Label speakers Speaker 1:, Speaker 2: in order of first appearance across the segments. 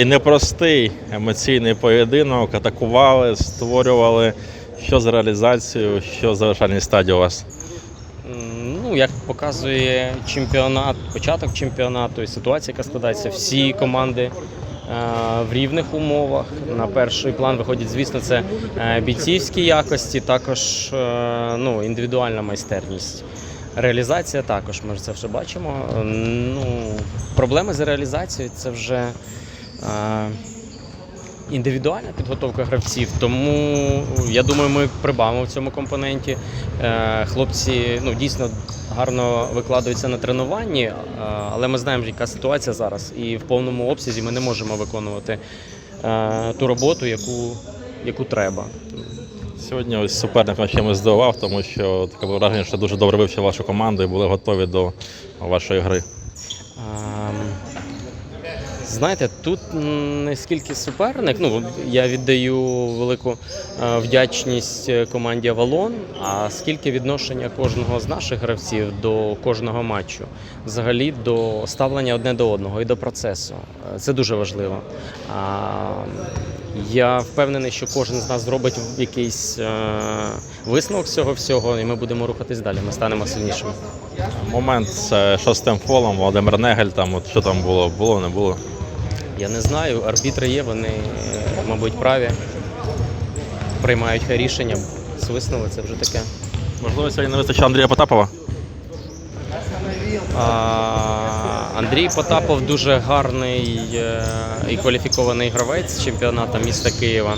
Speaker 1: І непростий емоційний поєдинок, атакували, створювали. Що за реалізацію, що завершальній стадії у вас?
Speaker 2: Ну, як показує чемпіонат, початок чемпіонату і ситуація, яка складається, всі команди е, в рівних умовах. На перший план виходять, звісно, це е, бійцівські якості, також е, ну, індивідуальна майстерність. Реалізація також, ми це вже бачимо. Ну, проблеми з реалізацією це вже індивідуальна підготовка гравців, тому я думаю, ми прибавимо в цьому компоненті. Е, Хлопці ну, дійсно гарно викладаються на тренуванні, але ми знаємо, яка ситуація зараз, і в повному обсязі ми не можемо виконувати е, ту роботу, яку, яку треба.
Speaker 1: Сьогодні ось суперник вас чимось здивував, тому що таке враження, що дуже добре вивчив вашу команду і були готові до вашої гри.
Speaker 2: Знаєте, тут не скільки суперник. Ну я віддаю велику е, вдячність е, команді Авалон. А скільки відношення кожного з наших гравців до кожного матчу, взагалі до ставлення одне до одного і до процесу. Е, Це дуже важливо. Я впевнений, що кожен з нас зробить якийсь висновок цього всього, і ми будемо рухатись далі. Ми станемо сильнішими.
Speaker 1: Момент з шостим фолом, Володимир Негель, там от що там було, було, не було.
Speaker 2: Я не знаю, арбітри є, вони, мабуть, праві. Приймають рішення, свиснули, це вже таке.
Speaker 1: Можливо, сьогодні не вистачило Андрія Потапова.
Speaker 2: А, Андрій Потапов дуже гарний е, і кваліфікований гравець чемпіоната міста Києва.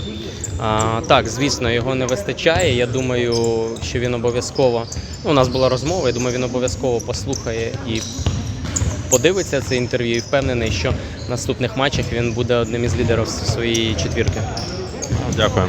Speaker 2: А, так, звісно, його не вистачає. Я думаю, що він обов'язково. Ну, у нас була розмова, я думаю, він обов'язково послухає і подивиться це інтерв'ю і впевнений, що в наступних матчах він буде одним із лідерів своєї четвірки.
Speaker 1: Дякую.